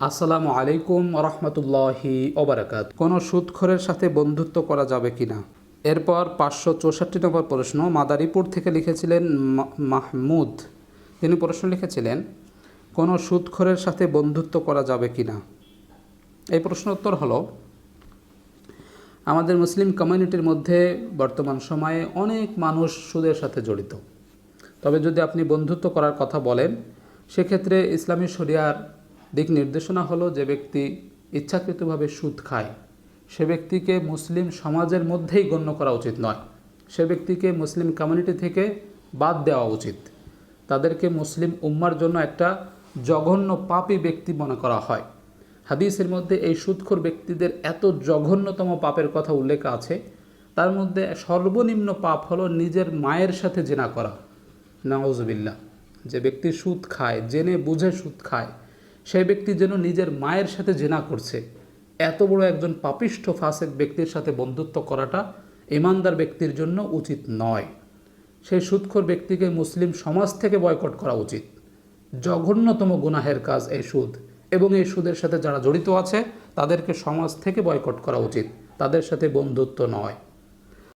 আসসালামু আলাইকুম রহমতুল্লাহি ওবরাকাত। কোনো সুদখোরের সাথে বন্ধুত্ব করা যাবে কি না? এরপর পাঁচশো চৌষট্টি নম্বর প্রশ্ন, মাদারীপুর থেকে লিখেছিলেন মাহমুদ। তিনি প্রশ্ন লিখেছিলেন, কোনো সুদখোরের সাথে বন্ধুত্ব করা যাবে কি না? এই প্রশ্ন উত্তর হলো, আমাদের মুসলিম কমিউনিটির মধ্যে বর্তমান সময়ে অনেক মানুষ সুদের সাথে জড়িত। তবে যদি আপনি বন্ধুত্ব করার কথা বলেন, সেক্ষেত্রে ইসলামী শরিয়ার দিক নির্দেশনা হলো যে ব্যক্তি ইচ্ছাকৃতভাবে সুদ খায়। সে ব্যক্তিকে মুসলিম সমাজের মধ্যেই গণ্য করা উচিত নয়। সে ব্যক্তিকে মুসলিম কমিউনিটি থেকে বাদ দেওয়া উচিত। তাদেরকে মুসলিম উম্মার জন্য একটা জঘন্য পাপী ব্যক্তি মনে করা হয়। হাদিসের মধ্যে এই সুদখোর ব্যক্তিদের এত জঘন্যতম পাপের কথা উল্লেখ আছে। তার মধ্যে সর্বনিম্ন পাপ হলো নিজের মায়ের সাথে জেনা করা। নওয়াজবিল্লা যে ব্যক্তি সুদ খায়, জেনে বুঝে সুদ খায় সেই ব্যক্তি যেন নিজের মায়ের সাথে জেনা করছে। এত বড় একজন পাপিষ্ঠ ফাসেক ব্যক্তির সাথে বন্ধুত্ব করাটা ইমানদার ব্যক্তির জন্য উচিত নয়। সেই সুদখোর ব্যক্তিকে মুসলিম সমাজ থেকে বয়কট করা উচিত। জঘন্যতম গুনাহের কাজ এই সুদ এবং এই সুদের সাথে যারা জড়িত আছে, তাদেরকে সমাজ থেকে বয়কট করা উচিত। তাদের সাথে বন্ধুত্ব নয়।